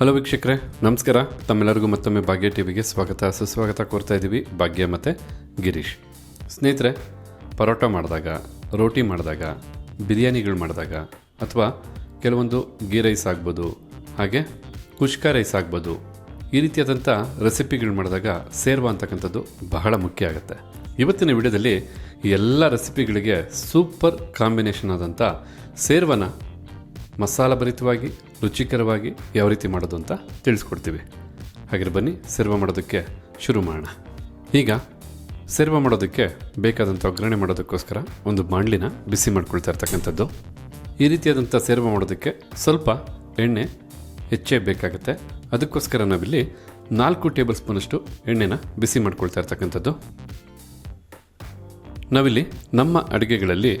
Hello ವೀಕ್ಷಕರೇ, ನಮಸ್ಕಾರ. ತಮ್ಮೆಲ್ಲರಿಗೂ ಮತ್ತೊಮ್ಮೆ ಭಾಗ್ಯ ಟಿವಿಗೆ ಸ್ವಾಗತ. ಸುಸ್ವಾಗತ ಕೋರ್ತಾ ಇದ್ದೀವಿ ಭಾಗ್ಯ ಮತ್ತು ಗಿರೀಶ್. ಸ್ನೇಹಿತರೆ, ಪರೋಟ ಮಾಡಿದಾಗ, ರೋಟಿ ಮಾಡಿದಾಗ, ಬಿರಿಯಾನಿಗಳು ಮಾಡಿದಾಗ ಅಥವಾ ಕೆಲವೊಂದು ಗೀ ರೈಸ್ ಆಗ್ಬೋದು, ಹಾಗೆ ಕುಷ್ಕ ರೈಸ್ ಆಗ್ಬೋದು, ಈ ರೀತಿಯಾದಂಥ ರೆಸಿಪಿಗಳು ಮಾಡಿದಾಗ ಸೇರ್ವ ಅಂತಕ್ಕಂಥದ್ದು ಬಹಳ ಮುಖ್ಯ ಆಗುತ್ತೆ. ಇವತ್ತಿನ ವಿಡಿಯೋದಲ್ಲಿ ಎಲ್ಲ ರೆಸಿಪಿಗಳಿಗೆ ಸೂಪರ್ ಕಾಂಬಿನೇಷನ್ ಆದಂಥ ಸೇರ್ವನ ಮಸಾಲ ಭರಿತವಾಗಿ, ರುಚಿಕರವಾಗಿ ಯಾವ ರೀತಿ ಮಾಡೋದು ಅಂತ ತಿಳಿಸ್ಕೊಡ್ತೀವಿ. ಹಾಗೆ ಬನ್ನಿ, ಸರ್ವ ಮಾಡೋದಕ್ಕೆ ಶುರು ಮಾಡೋಣ. ಈಗ, ಸರ್ವ ಮಾಡೋದಕ್ಕೆ ಬೇಕಾದಂಥ ಒಗ್ಗರಣೆ ಮಾಡೋದಕ್ಕೋಸ್ಕರ ಒಂದು ಬಾಣಲಿನ ಬಿಸಿ ಮಾಡ್ಕೊಳ್ತಾ ಇರ್ತಕ್ಕಂಥದ್ದು. ಈ ರೀತಿಯಾದಂಥ ಸೇರ್ವ ಮಾಡೋದಕ್ಕೆ ಸ್ವಲ್ಪ ಎಣ್ಣೆ ಹೆಚ್ಚೇ ಬೇಕಾಗುತ್ತೆ. ಅದಕ್ಕೋಸ್ಕರ ನಾವಿಲ್ಲಿ ನಾಲ್ಕು ಟೇಬಲ್ ಸ್ಪೂನಷ್ಟು ಎಣ್ಣೆನ ಬಿಸಿ ಮಾಡ್ಕೊಳ್ತಾ ಇರ್ತಕ್ಕಂಥದ್ದು. ನಾವಿಲ್ಲಿ ನಮ್ಮ ಅಡುಗೆಗಳಲ್ಲಿ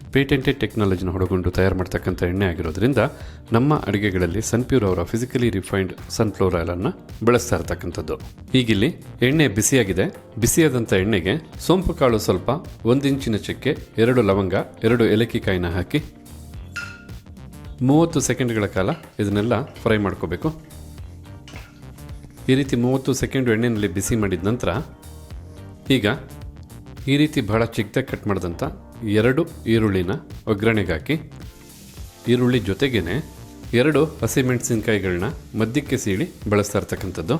ಪೇಟೆಂಟೆಡ್ ಟೆಕ್ನಾಲಜಿನ ಹೊಡಗೊಂಡು ತಯಾರು ಮಾಡ್ತಕ್ಕಂಥ ಎಣ್ಣೆ ಆಗಿರೋದ್ರಿಂದ ನಮ್ಮ ಅಡುಗೆಗಳಲ್ಲಿ ಸನ್ಪ್ಯೂರ್ ಅವರ ಫಿಸಿಕಲಿ ರಿಫೈನ್ಡ್ ಸನ್ಫ್ಲವರ್ ಆಯಿಲನ್ನು ಬಳಸ್ತಾ ಇರ್ತಕ್ಕಂಥದ್ದು. ಈಗಿಲ್ಲಿ ಎಣ್ಣೆ ಬಿಸಿಯಾಗಿದೆ. ಬಿಸಿಯಾದಂಥ ಎಣ್ಣೆಗೆ ಸೋಂಪು ಕಾಳು ಸ್ವಲ್ಪ ಇಂಚಿನ ಚಕ್ಕೆ, ಎರಡು ಲವಂಗ, ಎರಡು ಏಲಕ್ಕಿ ಕಾಯಿನ ಹಾಕಿ ಮೂವತ್ತು ಸೆಕೆಂಡ್ಗಳ ಕಾಲ ಇದನ್ನೆಲ್ಲ ಫ್ರೈ ಮಾಡ್ಕೋಬೇಕು. ಈ ರೀತಿ ಮೂವತ್ತು ಸೆಕೆಂಡ್ ಎಣ್ಣೆಯಲ್ಲಿ ಬಿಸಿ ಮಾಡಿದ ನಂತರ ಈಗ ಈ ರೀತಿ ಬಹಳ ಚಿಕ್ಕದಾಗಿ ಕಟ್ ಮಾಡಿದಂಥ ಎರಡು ಈರುಳ್ಳಿನ ಒಗ್ಗರಣೆಗಾಕಿ, ಈರುಳ್ಳಿ ಜೊತೆಗೇ ಎರಡು ಹಸಿಮೆಣಸಿನ್ಕಾಯಿಗಳನ್ನ ಮಧ್ಯಕ್ಕೆ ಸೀಳಿ ಬಳಸ್ತಾ ಇರ್ತಕ್ಕಂಥದ್ದು.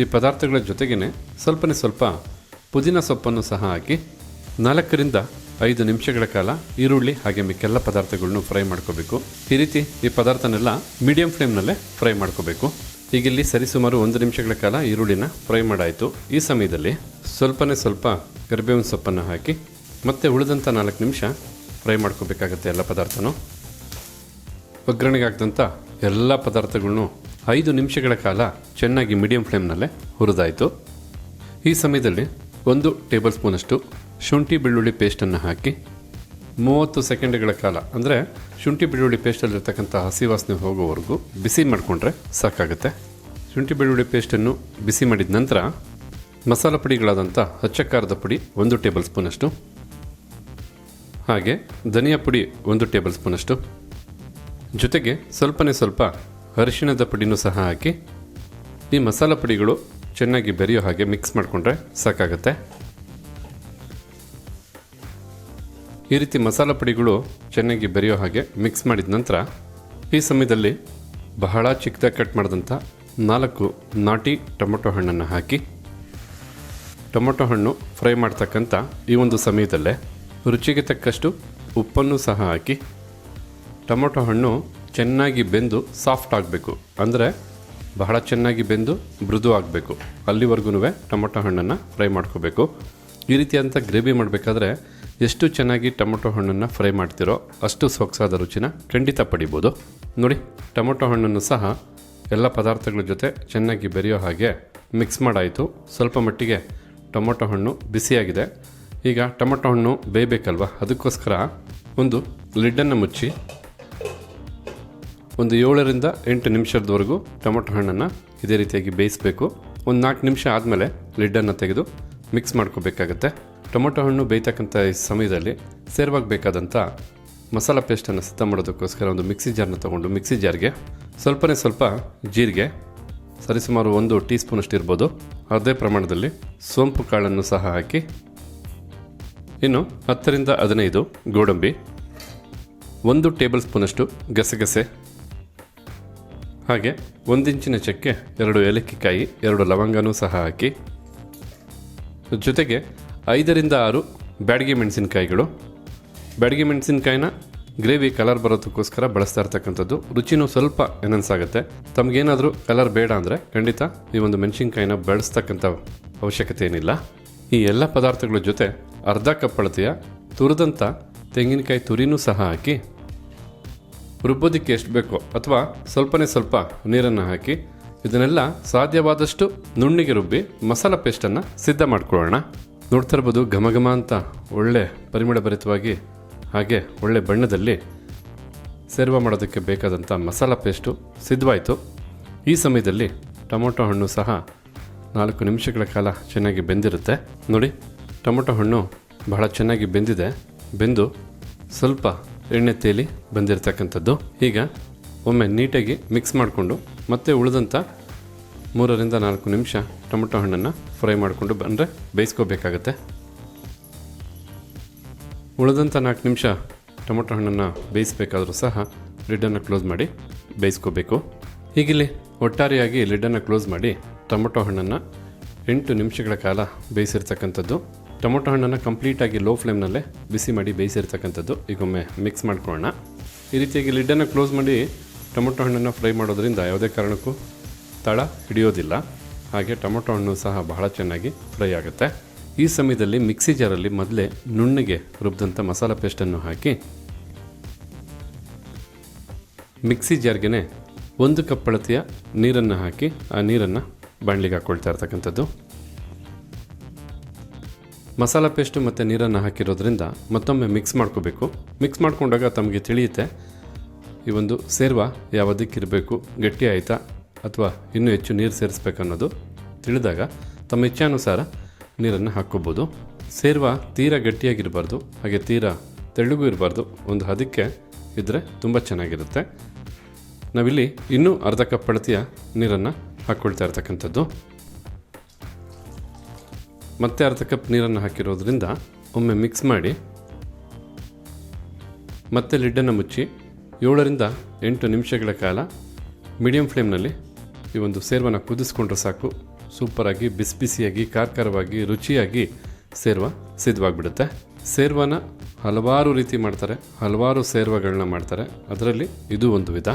ಈ ಪದಾರ್ಥಗಳ ಜೊತೆಗೇ ಸ್ವಲ್ಪನೇ ಸ್ವಲ್ಪ ಪುದೀನ ಸೊಪ್ಪನ್ನು ಸಹ ಹಾಕಿ, ನಾಲ್ಕರಿಂದ ಐದು ನಿಮಿಷಗಳ ಕಾಲ ಈರುಳ್ಳಿ ಹಾಗೆ ಮಿಕ್ಕೆಲ್ಲ ಪದಾರ್ಥಗಳನ್ನು ಫ್ರೈ ಮಾಡ್ಕೋಬೇಕು. ಈ ರೀತಿ ಈ ಪದಾರ್ಥನೆಲ್ಲ ಮೀಡಿಯಂ ಫ್ಲೇಮ್ನಲ್ಲೇ ಫ್ರೈ ಮಾಡ್ಕೋಬೇಕು. ಇಲ್ಲಿ ಸರಿಸುಮಾರು ಒಂದು ನಿಮಿಷಗಳ ಕಾಲ ಈರುಳ್ಳಿನ ಫ್ರೈ ಮಾಡಾಯಿತು. ಈ ಸಮಯದಲ್ಲಿ ಸ್ವಲ್ಪನೇ ಸ್ವಲ್ಪ ಕರಿಬೇವಿನ ಸೊಪ್ಪನ್ನು ಹಾಕಿ ಮತ್ತೆ ಉಳಿದಂಥ ನಾಲ್ಕು ನಿಮಿಷ ಫ್ರೈ ಮಾಡ್ಕೋಬೇಕಾಗತ್ತೆ ಎಲ್ಲ ಪದಾರ್ಥನೂ. ಒಗ್ಗರಣೆಗೆ ಎಲ್ಲ ಪದಾರ್ಥಗಳನ್ನು ಐದು ನಿಮಿಷಗಳ ಕಾಲ ಚೆನ್ನಾಗಿ ಮೀಡಿಯಂ ಫ್ಲೇಮ್ನಲ್ಲೇ ಹುರಿದಾಯಿತು. ಈ ಸಮಯದಲ್ಲಿ ಒಂದು ಟೇಬಲ್ ಸ್ಪೂನಷ್ಟು ಶುಂಠಿ ಬೆಳ್ಳುಳ್ಳಿ ಪೇಸ್ಟನ್ನು ಹಾಕಿ ಮೂವತ್ತು ಸೆಕೆಂಡ್ಗಳ ಕಾಲ, ಅಂದರೆ ಶುಂಠಿ ಬೆಳ್ಳುಳ್ಳಿ ಪೇಸ್ಟಲ್ಲಿರ್ತಕ್ಕಂಥ ಹಸಿ ವಾಸನೆ ಹೋಗೋವರೆಗೂ ಬಿಸಿ ಮಾಡಿಕೊಂಡ್ರೆ ಸಾಕಾಗುತ್ತೆ. ಶುಂಠಿ ಬೆಳ್ಳುಳ್ಳಿ ಪೇಸ್ಟನ್ನು ಬಿಸಿ ಮಾಡಿದ ನಂತರ ಮಸಾಲ ಪುಡಿಗಳಾದಂಥ ಹಚ್ಚಕ್ಕಾರದ ಪುಡಿ ಒಂದು ಟೇಬಲ್ ಸ್ಪೂನಷ್ಟು ಹಾಗೆ ಧನಿಯಾ ಪುಡಿ ಒಂದು ಟೇಬಲ್ ಸ್ಪೂನಷ್ಟು ಜೊತೆಗೆ ಸ್ವಲ್ಪನೇ ಸ್ವಲ್ಪ ಅರಿಶಿಣದ ಪುಡಿನೂ ಸಹ ಹಾಕಿ ಈ ಮಸಾಲ ಪುಡಿಗಳು ಚೆನ್ನಾಗಿ ಬೆರೆಯೋ ಹಾಗೆ ಮಿಕ್ಸ್ ಮಾಡಿಕೊಂಡ್ರೆ ಸಾಕಾಗುತ್ತೆ. ಈ ರೀತಿ ಮಸಾಲ ಪುಡಿಗಳು ಚೆನ್ನಾಗಿ ಬೆರೆಯೋ ಹಾಗೆ ಮಿಕ್ಸ್ ಮಾಡಿದ ನಂತರ ಈ ಸಮಯದಲ್ಲಿ ಬಹಳ ಚಿಕ್ಕದಾಗಿ ಕಟ್ ಮಾಡಿದಂಥ ನಾಲ್ಕು ನಾಟಿ ಟೊಮೊಟೊ ಹಣ್ಣನ್ನು ಹಾಕಿ. ಟೊಮೊಟೊ ಹಣ್ಣು ಫ್ರೈ ಮಾಡ್ತಕ್ಕಂಥ ಈ ಒಂದು ಸಮಯದಲ್ಲೇ ರುಚಿಗೆ ತಕ್ಕಷ್ಟು ಉಪ್ಪನ್ನು ಸಹ ಹಾಕಿ. ಟೊಮೊಟೊ ಹಣ್ಣು ಚೆನ್ನಾಗಿ ಬೆಂದು ಸಾಫ್ಟ್ ಆಗಬೇಕು. ಅಂದರೆ ಬಹಳ ಚೆನ್ನಾಗಿ ಬೆಂದು ಮೃದು ಆಗಬೇಕು. ಅಲ್ಲಿವರೆಗೂ ಟೊಮೊಟೊ ಹಣ್ಣನ್ನು ಫ್ರೈ ಮಾಡ್ಕೋಬೇಕು. ಈ ರೀತಿಯಂಥ ಗ್ರೇವಿ ಮಾಡಬೇಕಾದ್ರೆ ಎಷ್ಟು ಚೆನ್ನಾಗಿ ಟೊಮೊಟೊ ಹಣ್ಣನ್ನು ಫ್ರೈ ಮಾಡ್ತಿರೋ ಅಷ್ಟು ಸೊಗಸಾದ ರುಚಿನ ಖಂಡಿತ ಪಡಿಬೋದು. ನೋಡಿ, ಟೊಮೊಟೊ ಹಣ್ಣನ್ನು ಸಹ ಎಲ್ಲ ಪದಾರ್ಥಗಳ ಜೊತೆ ಚೆನ್ನಾಗಿ ಬೆರೆಯೋ ಹಾಗೆ ಮಿಕ್ಸ್ ಮಾಡಾಯಿತು. ಸ್ವಲ್ಪ ಮಟ್ಟಿಗೆ ಟೊಮೊಟೊ ಹಣ್ಣು ಬಿಸಿಯಾಗಿದೆ. ಈಗ ಟೊಮೊಟೊ ಹಣ್ಣು ಬೇಯಬೇಕಲ್ವ? ಅದಕ್ಕೋಸ್ಕರ ಒಂದು ಲಿಡ್ಡನ್ನು ಮುಚ್ಚಿ ಒಂದು ಏಳರಿಂದ ಎಂಟು ನಿಮಿಷದವರೆಗೂ ಟೊಮೊಟೊ ಹಣ್ಣನ್ನು ಇದೇ ರೀತಿಯಾಗಿ ಬೇಯಿಸಬೇಕು. ಒಂದು ನಾಲ್ಕು ನಿಮಿಷ ಆದಮೇಲೆ ಲಿಡ್ಡನ್ನು ತೆಗೆದು ಮಿಕ್ಸ್ ಮಾಡ್ಕೋಬೇಕಾಗತ್ತೆ. ಟೊಮೊಟೊ ಹಣ್ಣು ಬೇಯ್ತಕ್ಕಂಥ ಈ ಸಮಯದಲ್ಲಿ ಸೇರ್ವಾಗಿ ಬೇಕಾದಂಥ ಮಸಾಲ ಪೇಸ್ಟನ್ನು ಸಿದ್ಧ ಮಾಡೋದಕ್ಕೋಸ್ಕರ ಒಂದು ಮಿಕ್ಸಿ ಜಾರ್ನ ತೊಗೊಂಡು ಮಿಕ್ಸಿ ಜಾರ್ಗೆ ಸ್ವಲ್ಪನೇ ಸ್ವಲ್ಪ ಜೀರಿಗೆ, ಸರಿಸುಮಾರು ಒಂದು ಟೀ ಸ್ಪೂನಷ್ಟು ಇರ್ಬೋದು. ಅದೇ ಪ್ರಮಾಣದಲ್ಲಿ ಸೋಂಪು ಕಾಳನ್ನು ಸಹ ಹಾಕಿ ಇನ್ನು ಹತ್ತರಿಂದ ಹದಿನೈದು ಗೋಡಂಬಿ, ಒಂದು ಟೇಬಲ್ ಸ್ಪೂನಷ್ಟು ಗಸಗಸೆ, ಹಾಗೆ ಒಂದಿಂಚಿನ ಚಕ್ಕೆ, ಎರಡು ಏಲಕ್ಕಿಕಾಯಿ, ಎರಡು ಲವಂಗನೂ ಸಹ ಹಾಕಿ. ಜೊತೆಗೆ ಐದರಿಂದ ಆರು ಬ್ಯಾಡಗಿ ಮೆಣಸಿನಕಾಯಿಗಳು. ಬ್ಯಾಡಗಿ ಮೆಣಸಿನಕಾಯಿನ ಗ್ರೇವಿ ಕಲರ್ ಬರೋದಕ್ಕೋಸ್ಕರ ಬಳಸ್ತಾ ಇರ್ತಕ್ಕಂಥದ್ದು. ರುಚಿನೂ ಸ್ವಲ್ಪ ಎನನ್ಸಾಗುತ್ತೆ ತಮಗೇನಾದರೂ ಕಲರ್ ಬೇಡ ಅಂದರೆ ಖಂಡಿತ ಈ ಒಂದು ಮೆಣಸಿನಕಾಯಿನ ಬಳಸ್ತಕ್ಕಂಥ ಅವಶ್ಯಕತೆ ಏನಿಲ್ಲ. ಈ ಎಲ್ಲ ಪದಾರ್ಥಗಳ ಜೊತೆ ಅರ್ಧ ಕಪ್ ಅಳತೆಯ ತುರಿದಂಥ ತೆಂಗಿನಕಾಯಿ ತುರಿನೂ ಸಹ ಹಾಕಿ, ರುಬ್ಬೋದಕ್ಕೆ ಎಷ್ಟು ಬೇಕೋ ಅಥವಾ ಸ್ವಲ್ಪನೇ ಸ್ವಲ್ಪ ನೀರನ್ನು ಹಾಕಿ, ಇದನ್ನೆಲ್ಲ ಸಾಧ್ಯವಾದಷ್ಟು ನುಣ್ಣಿಗೆ ರುಬ್ಬಿ ಮಸಾಲ ಪೇಸ್ಟನ್ನು ಸಿದ್ಧ ಮಾಡ್ಕೊಳ್ಳೋಣ. ನೋಡ್ತಾ ಇರ್ಬೋದು ಘಮ ಘಮ ಅಂತ ಒಳ್ಳೆ ಪರಿಮಳ ಭರಿತವಾಗಿ ಹಾಗೆ ಒಳ್ಳೆ ಬಣ್ಣದಲ್ಲಿ ಸೇರ್ವ ಮಾಡೋದಕ್ಕೆ ಬೇಕಾದಂಥ ಮಸಾಲ ಪೇಸ್ಟು ಸಿದ್ಧವಾಯಿತು. ಈ ಸಮಯದಲ್ಲಿ ಟೊಮೊಟೊ ಹಣ್ಣು ಸಹ ನಾಲ್ಕು ನಿಮಿಷಗಳ ಕಾಲ ಚೆನ್ನಾಗಿ ಬೆಂದಿರುತ್ತೆ. ನೋಡಿ. ಟೊಮೊಟೊ ಹಣ್ಣು ಬಹಳ ಚೆನ್ನಾಗಿ ಬೆಂದಿದೆ. ಬೆಂದು ಸ್ವಲ್ಪ ಎಣ್ಣೆ ತೇಲಿ ಬಂದಿರತಕ್ಕಂಥದ್ದು. ಈಗ ಒಮ್ಮೆ ನೀಟಾಗಿ ಮಿಕ್ಸ್ ಮಾಡಿಕೊಂಡು ಮತ್ತೆ ಉಳಿದಂಥ ಮೂರರಿಂದ ನಾಲ್ಕು ನಿಮಿಷ ಟೊಮೊಟೊ ಹಣ್ಣನ್ನು ಫ್ರೈ ಮಾಡಿಕೊಂಡು ಬಂದರೆ ಬೇಯಿಸ್ಕೋಬೇಕಾಗತ್ತೆ. ಉಳಿದಂಥ ನಾಲ್ಕು ನಿಮಿಷ ಟೊಮೊಟೊ ಹಣ್ಣನ್ನು ಬೇಯಿಸಬೇಕಾದರೂ ಸಹ ಲಿಡ್ಡನ್ನು ಕ್ಲೋಸ್ ಮಾಡಿ ಬೇಯಿಸ್ಕೋಬೇಕು. ಹೀಗಿಲ್ಲಿ ಒಟ್ಟಾರೆಯಾಗಿ ಲಿಡ್ಡನ್ನು ಕ್ಲೋಸ್ ಮಾಡಿ ಟೊಮೊಟೊ ಹಣ್ಣನ್ನು ಎಂಟು ನಿಮಿಷಗಳ ಕಾಲ ಬೇಯಿಸಿರ್ತಕ್ಕಂಥದ್ದು. ಟೊಮೊಟೊ ಹಣ್ಣನ್ನು ಕಂಪ್ಲೀಟಾಗಿ ಲೋ ಫ್ಲೇಮ್ನಲ್ಲೇ ಬಿಸಿ ಮಾಡಿ ಬೇಯಿಸಿರ್ತಕ್ಕಂಥದ್ದು. ಈಗೊಮ್ಮೆ ಮಿಕ್ಸ್ ಮಾಡ್ಕೊಳ್ಳೋಣ. ಈ ರೀತಿಯಾಗಿ ಲಿಡ್ಡನ್ನು ಕ್ಲೋಸ್ ಮಾಡಿ ಟೊಮೊಟೊ ಹಣ್ಣನ್ನು ಫ್ರೈ ಮಾಡೋದ್ರಿಂದ ಯಾವುದೇ ಕಾರಣಕ್ಕೂ ತಳ ಹಿಡಿಯೋದಿಲ್ಲ. ಹಾಗೆ ಟೊಮೊಟೊ ಹಣ್ಣು ಸಹ ಬಹಳ ಚೆನ್ನಾಗಿ ಫ್ರೈ ಆಗುತ್ತೆ. ಈ ಸಮಯದಲ್ಲಿ ಮಿಕ್ಸಿ ಜಾರಲ್ಲಿ ಮೊದಲೇ ನುಣ್ಣಗೆ ರುಬ್ಬಿದಂಥ ಮಸಾಲ ಪೇಸ್ಟನ್ನು ಹಾಕಿ ಮಿಕ್ಸಿ ಜಾರ್ಗೆ ಒಂದು ಕಪ್ ಅಳತೆಯ ನೀರನ್ನು ಹಾಕಿ, ಆ ನೀರನ್ನು ಬಾಣಲಿಗೆ ಹಾಕ್ಕೊಳ್ತಾ ಇರ್ತಕ್ಕಂಥದ್ದು. ಮಸಾಲ ಪೇಸ್ಟ್ ಮತ್ತು ನೀರನ್ನು ಹಾಕಿರೋದ್ರಿಂದ ಮತ್ತೊಮ್ಮೆ ಮಿಕ್ಸ್ ಮಾಡ್ಕೋಬೇಕು. ಮಿಕ್ಸ್ ಮಾಡ್ಕೊಂಡಾಗ ತಮಗೆ ತಿಳಿಯುತ್ತೆ, ಈ ಒಂದು ಸೇರ್ವ ಯಾವುದಕ್ಕಿರಬೇಕು, ಗಟ್ಟಿ ಆಯಿತಾ ಅಥವಾ ಇನ್ನೂ ಹೆಚ್ಚು ನೀರು ಸೇರಿಸ್ಬೇಕನ್ನೋದು ತಿಳಿದಾಗ ತಮ್ಮ ಇಚ್ಛಾನುಸಾರ ನೀರನ್ನು ಹಾಕ್ಕೋಬೋದು. ಸೇರ್ವ ತೀರಾ ಗಟ್ಟಿಯಾಗಿರಬಾರ್ದು, ಹಾಗೆ ತೀರಾ ತೆಳ್ಳಗೂ ಇರಬಾರ್ದು, ಒಂದು ಹದಕ್ಕೆ ಇದ್ದರೆ ತುಂಬ ಚೆನ್ನಾಗಿರುತ್ತೆ. ನಾವಿಲ್ಲಿ ಇನ್ನೂ ಅರ್ಧ ಕಪ್ ಅಳತೆಯ ನೀರನ್ನು ಹಾಕ್ಕೊಳ್ತಾ ಇರ್ತಕ್ಕಂಥದ್ದು. ಮತ್ತೆ ಅರ್ಧ ಕಪ್ ನೀರನ್ನು ಹಾಕಿರೋದ್ರಿಂದ ಒಮ್ಮೆ ಮಿಕ್ಸ್ ಮಾಡಿ ಮತ್ತೆ ಲಿಡ್ಡನ್ನು ಮುಚ್ಚಿ ಏಳರಿಂದ ಎಂಟು ನಿಮಿಷಗಳ ಕಾಲ ಮೀಡಿಯಂ ಫ್ಲೇಮ್ನಲ್ಲಿ ಈ ಒಂದು ಸೇರ್ವನ ಕುದಿಸ್ಕೊಂಡ್ರೆ ಸಾಕು. ಸೂಪರಾಗಿ ಬಿಸಿ ಬಿಸಿಯಾಗಿ ಖಾರವಾಗಿ ರುಚಿಯಾಗಿ ಸೇರ್ವ ಸಿದ್ಧವಾಗಿಬಿಡುತ್ತೆ. ಸೇರ್ವನ ಹಲವಾರು ರೀತಿ ಮಾಡ್ತಾರೆ, ಹಲವಾರು ಸೇರ್ವಗಳನ್ನ ಮಾಡ್ತಾರೆ. ಅದರಲ್ಲಿ ಇದು ಒಂದು ವಿಧ.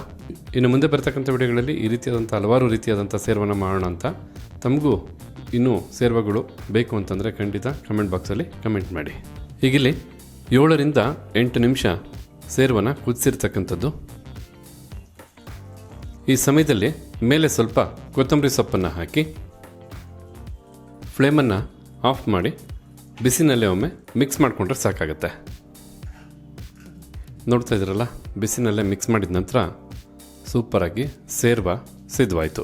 ಇನ್ನು ಮುಂದೆ ಬರ್ತಕ್ಕಂಥ ವಿಡಿಯೋಗಳಲ್ಲಿ ಈ ರೀತಿಯಾದಂಥ ಹಲವಾರು ರೀತಿಯಾದಂಥ ಸೇರ್ವನ ಮಾಡೋಣ ಅಂತ ತಮಗೂ ಇನ್ನೂ ಸೇರ್ವಗಳು ಬೇಕು ಅಂತಂದರೆ ಖಂಡಿತ ಕಮೆಂಟ್ ಬಾಕ್ಸಲ್ಲಿ ಕಮೆಂಟ್ ಮಾಡಿ. ಈಗಿಲ್ಲಿ ಏಳರಿಂದ ಎಂಟು ನಿಮಿಷ ಸೇರ್ವನ ಕುದಿಸಿರ್ತಕ್ಕಂಥದ್ದು. ಈ ಸಮಯದಲ್ಲಿ ಮೇಲೆ ಸ್ವಲ್ಪ ಕೊತ್ತಂಬರಿ ಸೊಪ್ಪನ್ನು ಹಾಕಿ ಫ್ಲೇಮನ್ನು ಆಫ್ ಮಾಡಿ, ಬಿಸಿನಲ್ಲೇ ಒಮ್ಮೆ ಮಿಕ್ಸ್ ಮಾಡಿಕೊಂಡ್ರೆ ಸಾಕಾಗುತ್ತೆ. ನೋಡ್ತಾ ಇದ್ದೀರಲ್ಲ, ಬಿಸಿನಲ್ಲೇ ಮಿಕ್ಸ್ ಮಾಡಿದ ನಂತರ ಸೂಪರಾಗಿ ಸೇರ್ವ ಸಿದ್ಧವಾಯಿತು.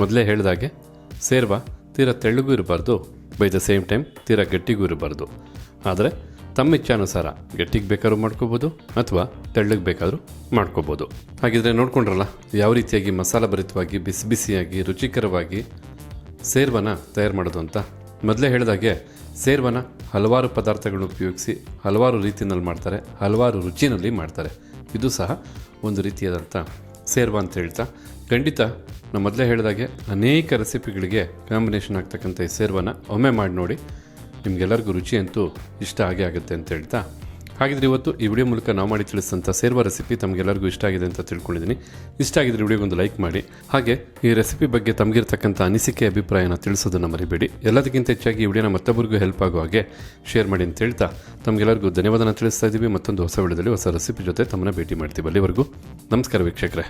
ಮೊದಲೇ ಹೇಳಿದಾಗೆ ಸೇರ್ವ ತೀರಾ ತೆಳ್ಳಗೂ ಇರಬಾರ್ದು ಬೈ ದ ಸೇಮ್ ಟೈಮ್ ತೀರಾ ಗಟ್ಟಿಗೂ ಇರಬಾರ್ದು. ಆದರೆ ತಮ್ಮ ಇಚ್ಛಾನುಸಾರ ಗಟ್ಟಿಗೆ ಬೇಕಾದ್ರೂ ಮಾಡ್ಕೋಬೋದು ಅಥವಾ ತೆಳ್ಳಗೆ ಬೇಕಾದರೂ ಮಾಡ್ಕೋಬೋದು. ಹಾಗಿದ್ರೆ ನೋಡ್ಕೊಂಡ್ರಲ್ಲ, ಯಾವ ರೀತಿಯಾಗಿ ಮಸಾಲ ಭರಿತವಾಗಿ ಬಿಸಿ ಬಿಸಿಯಾಗಿ, ರುಚಿಕರವಾಗಿ ಸೇರ್ವನ ತಯಾರು ಮಾಡೋದು ಅಂತ. ಮೊದಲೇ ಹೇಳಿದಾಗೆ ಸೇರ್ವನ ಹಲವಾರು ಪದಾರ್ಥಗಳನ್ನ ಉಪಯೋಗಿಸಿ ಹಲವಾರು ರೀತಿಯಲ್ಲಿ ಮಾಡ್ತಾರೆ, ಹಲವಾರು ರುಚಿನಲ್ಲಿ ಮಾಡ್ತಾರೆ. ಇದು ಸಹ ಒಂದು ರೀತಿಯಾದಂಥ ಸೇರ್ವ ಅಂತ ಹೇಳ್ತಾ, ಖಂಡಿತ ನಾವು ಮೊದಲೇ ಹೇಳಿದಾಗೆ ಅನೇಕ ರೆಸಿಪಿಗಳಿಗೆ ಕಾಂಬಿನೇಷನ್ ಆಗ್ತಕ್ಕಂಥ ಈ ಸೇರ್ವನ ಒಮ್ಮೆ ಮಾಡಿ ನೋಡಿ, ನಿಮಗೆಲ್ಲರಿಗೂ ರುಚಿ ಅಂತೂ ಇಷ್ಟ ಆಗೇ ಆಗುತ್ತೆ ಅಂತ ಹೇಳ್ತಾ. ಹಾಗಿದ್ರೆ ಇವತ್ತು ಈ ವಿಡಿಯೋ ಮೂಲಕ ನಾವು ಮಾಡಿ ತಿಳಿಸಿದಂಥ ಸೇರ್ವ ರೆಸಿಪಿ ತಮಗೆಲ್ಲರಿಗೂ ಇಷ್ಟ ಆಗಿದೆ ಅಂತ ತಿಳ್ಕೊಂಡಿದ್ದೀನಿ. ಇಷ್ಟ ಆಗಿದ್ರೆ ವಿಡಿಯೋಗೊಂದು ಲೈಕ್ ಮಾಡಿ. ಹಾಗೆ ಈ ರೆಸಿಪಿ ಬಗ್ಗೆ ತಮಗಿರ್ತಕ್ಕಂಥ ಅನಿಸಿಕೆ, ಅಭಿಪ್ರಾಯನ ತಿಳಿಸೋದನ್ನು ಮರಿಬೇಡಿ. ಎಲ್ಲದಕ್ಕಿಂತ ಹೆಚ್ಚಾಗಿ ಈ ವಿಡಿಯೋನ ಮತ್ತೊಬ್ಬರಿಗೂ ಹೆಲ್ಪ್ ಆಗುವ ಹಾಗೆ ಶೇರ್ ಮಾಡಿ ಅಂತ ಹೇಳ್ತಾ, ತಮಗೆಲ್ಲರಿಗೂ ಧನ್ಯವಾದ ತಿಳಿಸ್ತಾ ಇದ್ದೀವಿ. ಮತ್ತೊಂದು ಹೊಸ ವಿಡಿಯೋದಲ್ಲಿ ಹೊಸ ರೆಸಿಪಿ ಜೊತೆ ತಮ್ಮನ್ನ ಭೇಟಿ ಮಾಡ್ತೀವಿ ಅಲ್ಲಿವರೆಗೂ. ನಮಸ್ಕಾರ ವೀಕ್ಷಕರೇ.